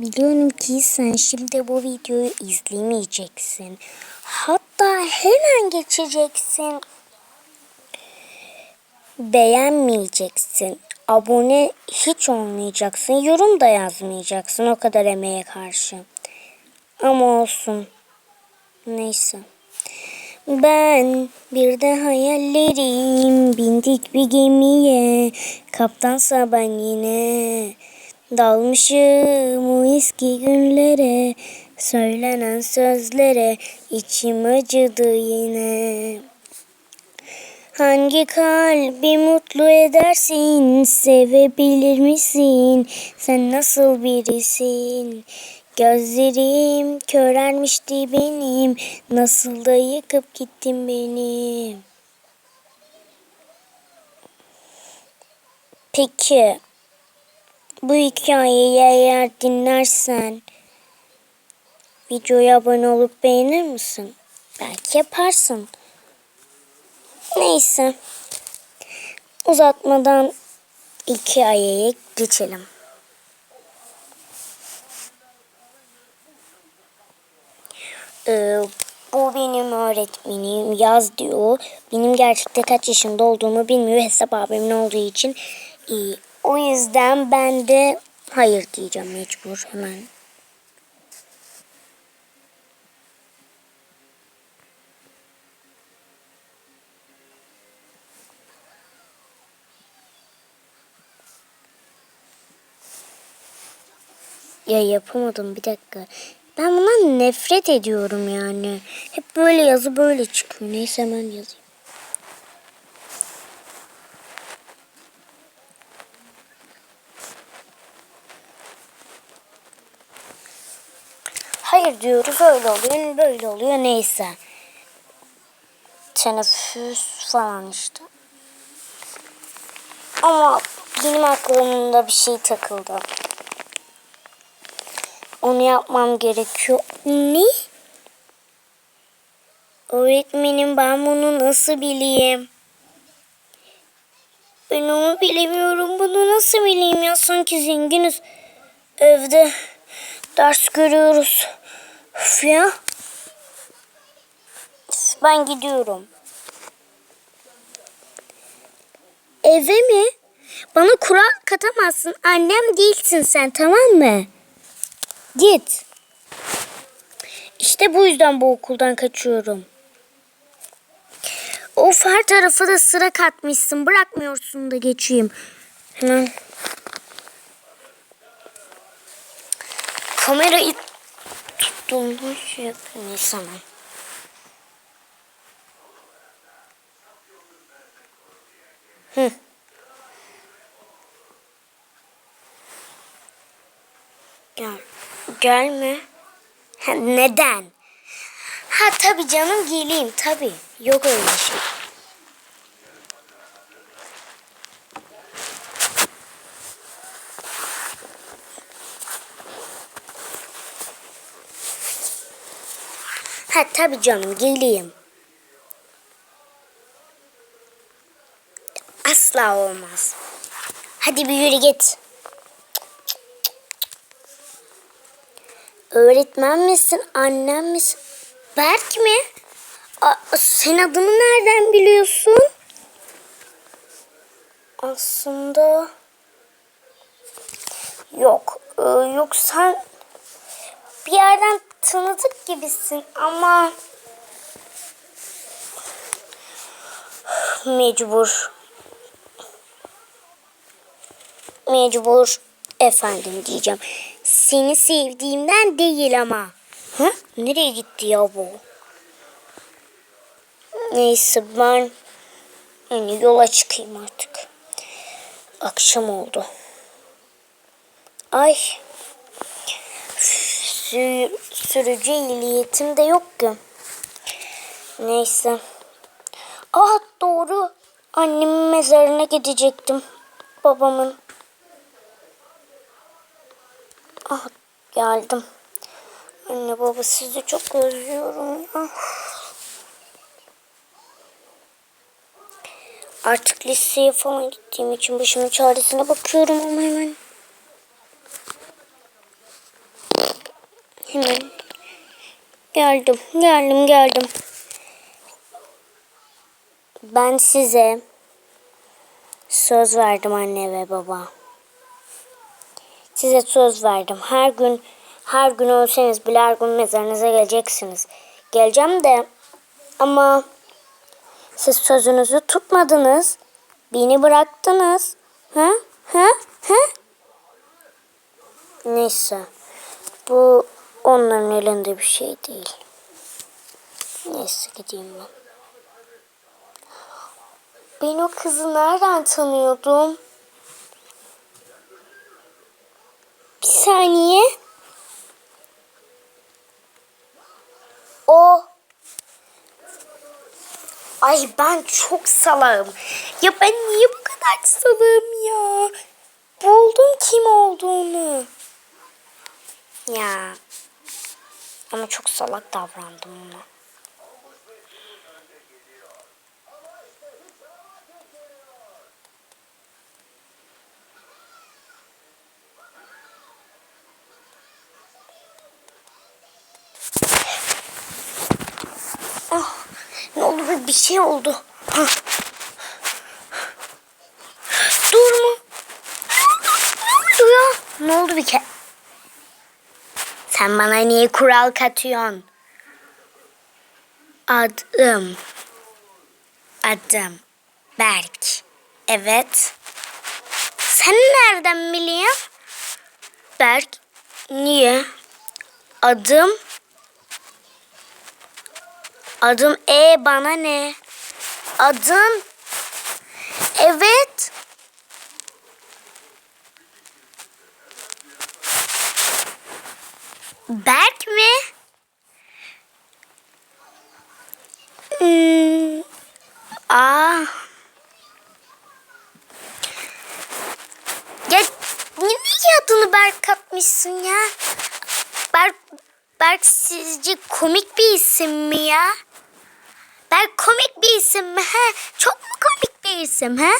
Biliyorum ki sen şimdi bu videoyu izlemeyeceksin. Hatta hemen geçeceksin. Beğenmeyeceksin. Abone hiç olmayacaksın. Yorum da yazmayacaksın o kadar emeğe karşı. Ama olsun. Neyse. Ben bir de hayallerim bindik bir gemiye kaptansa ben yine dalmışım o eski günlere söylenen sözlere içim acıdı yine. Hangi kalbi mutlu edersin, sevebilir misin? Sen nasıl birisin? Gözlerim körelmişti benim, nasıl da yıkıp gittin beni. Peki, bu hikayeyi eğer dinlersen, videoya abone olup beğenir misin? Belki yaparsın. Neyse. Uzatmadan iki geçelim. Ee, bu benim öğretmenim yaz diyor. Benim gerçekte kaç yaşında olduğumu bilmiyor hesap abimin olduğu için. Ee, o yüzden ben de hayır diyeceğim mecbur hemen. Ya yapamadım bir dakika. Ben bundan nefret ediyorum yani. Hep böyle yazı böyle çıkıyor. Neyse hemen yazayım. Hayır diyoruz öyle oluyor böyle oluyor neyse. Teneffüs falan işte. Ama benim aklımda bir şey takıldı. Onu yapmam gerekiyor. Ne? Öğretmenim ben bunu nasıl bileyim? Ben onu bilemiyorum. Bunu nasıl bileyim ya? Sanki zenginiz. Evde ders görüyoruz. Üf Ben gidiyorum. Eve mi? Bana kural katamazsın. Annem değilsin sen tamam mı? Git. İşte bu yüzden bu okuldan kaçıyorum. Of her tarafa da sıra katmışsın. Bırakmıyorsun da geçeyim. Hemen. Kamerayı tuttuğumda şey hemen. Hı. Gel. Gelme. Neden? Ha tabii canım geleyim tabii. Yok öyle şey. Ha tabii canım geleyim. Asla olmaz. Hadi bir yürü git. Öğretmen misin, annem misin? Berk mi? Aa, sen adını nereden biliyorsun? Aslında yok. Ee, yok sen bir yerden tanıdık gibisin ama mecbur. Mecbur efendim diyeceğim. Seni sevdiğimden değil ama. Hı? Nereye gitti ya bu? Neyse ben yani yola çıkayım artık. Akşam oldu. Ay. Sü sürücü ehliyetim de yok ki. Neyse. Ah doğru. Annemin mezarına gidecektim. Babamın. Ah geldim. Anne baba sizi çok özlüyorum ya. Artık liseye falan gittiğim için başımın çaresine bakıyorum ama hemen. Hemen. Geldim, geldim, geldim. Ben size söz verdim anne ve baba. Size söz verdim. Her gün her gün ölseniz bile her gün mezarınıza geleceksiniz. Geleceğim de ama siz sözünüzü tutmadınız. Beni bıraktınız. Ha? Ha? Ha? Neyse. Bu onların elinde bir şey değil. Neyse gideyim ben. Ben o kızı nereden tanıyordum? Bir saniye. O. Ay ben çok salağım. Ya ben niye bu kadar salağım ya? Buldum kim olduğunu. Ya. Ama çok salak davrandım ona. Ah, ne oldu be? bir şey oldu. Hah. Dur mu? Ne oldu ya? Ne oldu bir kere? Sen bana niye kural katıyorsun? Adım. Adım. Berk. Evet. Sen nereden biliyorsun? Berk. Niye? Adım. Adım E bana ne? Adım. Evet. Berk mi? Hmm. Aa. Ya niye adını Berk katmışsın ya? Berk, Berk sizce komik bir isim mi ya? Berk komik bir isim mi? He? Çok mu komik bir isim he?